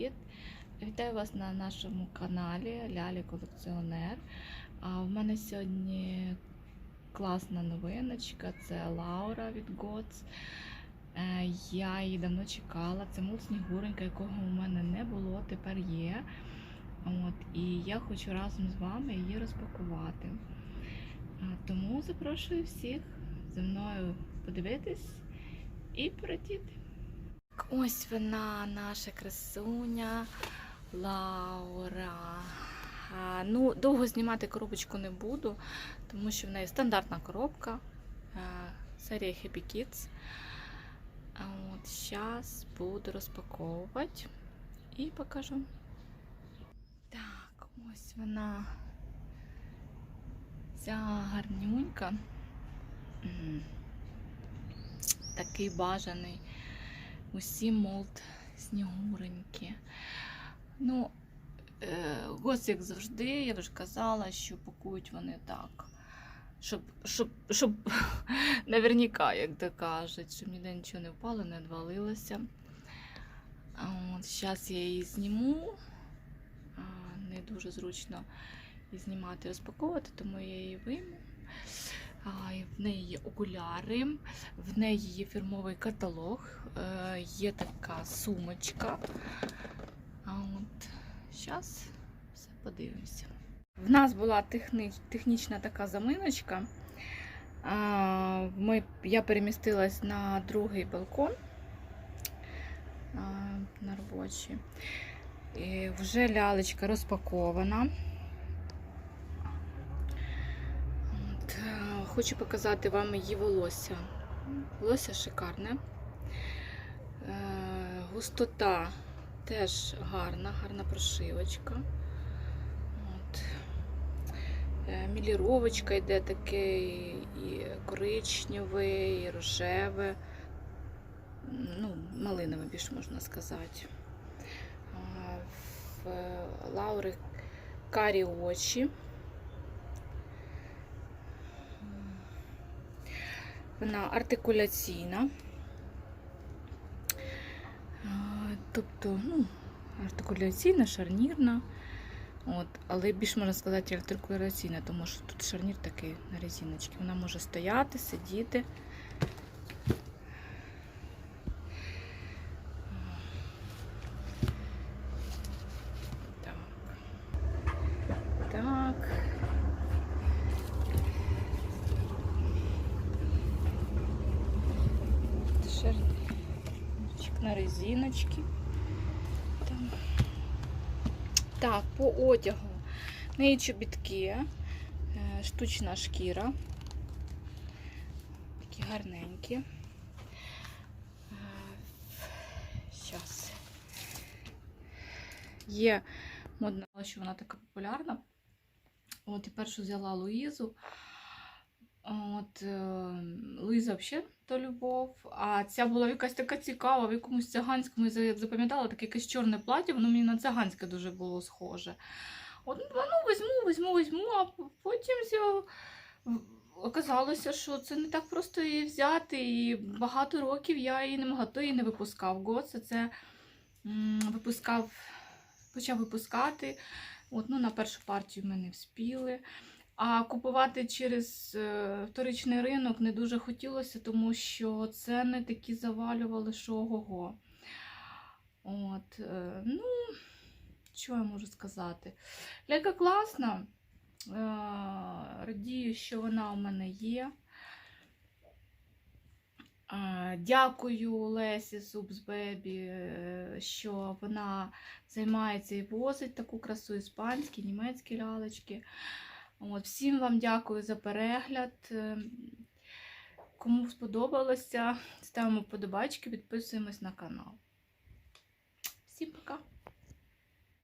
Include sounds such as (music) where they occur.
привіт! Вітаю вас на нашому каналі Лялі Колекціонер. А в мене сьогодні класна новиночка. Це Лаура від Gods. Е, Я її давно чекала. Це мул Снігуренька, якого у мене не було, тепер є. От, і я хочу разом з вами її розпакувати. Тому запрошую всіх зі мною подивитись і порадіти. Ось вона, наша красуня Лаура. Ну, довго знімати коробочку не буду, тому що в неї стандартна коробка. а, Серія Happy Kids. От, зараз буду розпаковувати і покажу. Так, ось вона. Ця гарнюнька. Такий бажаний усі молд снігуренькі. Ну, е, гос, як завжди, я вже казала, що пакують вони так. Щоб, щоб, щоб (laughs) наверняка, як то кажуть, щоб ніде нічого не впало, не відвалилося. От, зараз я її зніму. Не дуже зручно її знімати, розпаковувати, тому я її вийму. В неї є окуляри, в неї є фірмовий каталог, е, є така сумочка. От зараз все подивимося. В нас була техні... технічна така заминочка. Ми... Я перемістилась на другий балкон на робочий. І вже лялечка розпакована. От, е, хочу показати вам її волосся. Волосся шикарне. Е, Густота теж гарна, гарна прошивочка. От. Е, Міліровочка йде таке і коричневе, і рожеве. Ну, малинове більше можна сказати. В Лаури карі очі. Вона артикуляційна. Тобто, ну, артикуляційна, шарнірна. От, але більш можна сказати артикуляційна, тому що тут шарнір такий на резиночці. Вона може стояти, сидіти. Так. Так. Шарнирчик на резиночці. Там. Так, по одягу. В неї чобітки, е, штучна шкіра. Такі гарненькі. Зараз. Є модна, що вона така популярна. От і першу взяла Луїзу. От, е, Луїза взагалі то любов. А ця була якась така цікава, в якомусь циганському, як запам'ятала, таке якесь чорне плаття, воно мені на циганське дуже було схоже. От, ну, візьму, візьму, візьму, а потім. Оказалося, що це не так просто її взяти, і багато років я її не могла, то її не випускав. Гоце це випускав, почав випускати. От, ну, на першу партію ми не вспіли. А купувати через е, вторичний ринок не дуже хотілося, тому що ціни такі завалювали, що ого-го. От, е, ну, що я можу сказати? Ляка класна. Е, радію, що вона у мене є. Дякую Лесі Субсбебі, що вона займається і возить таку красу іспанські, німецькі лялечки. От, всім вам дякую за перегляд. Е, Кому сподобалося, ставимо подобачки, підписуємось на канал. Всім пока!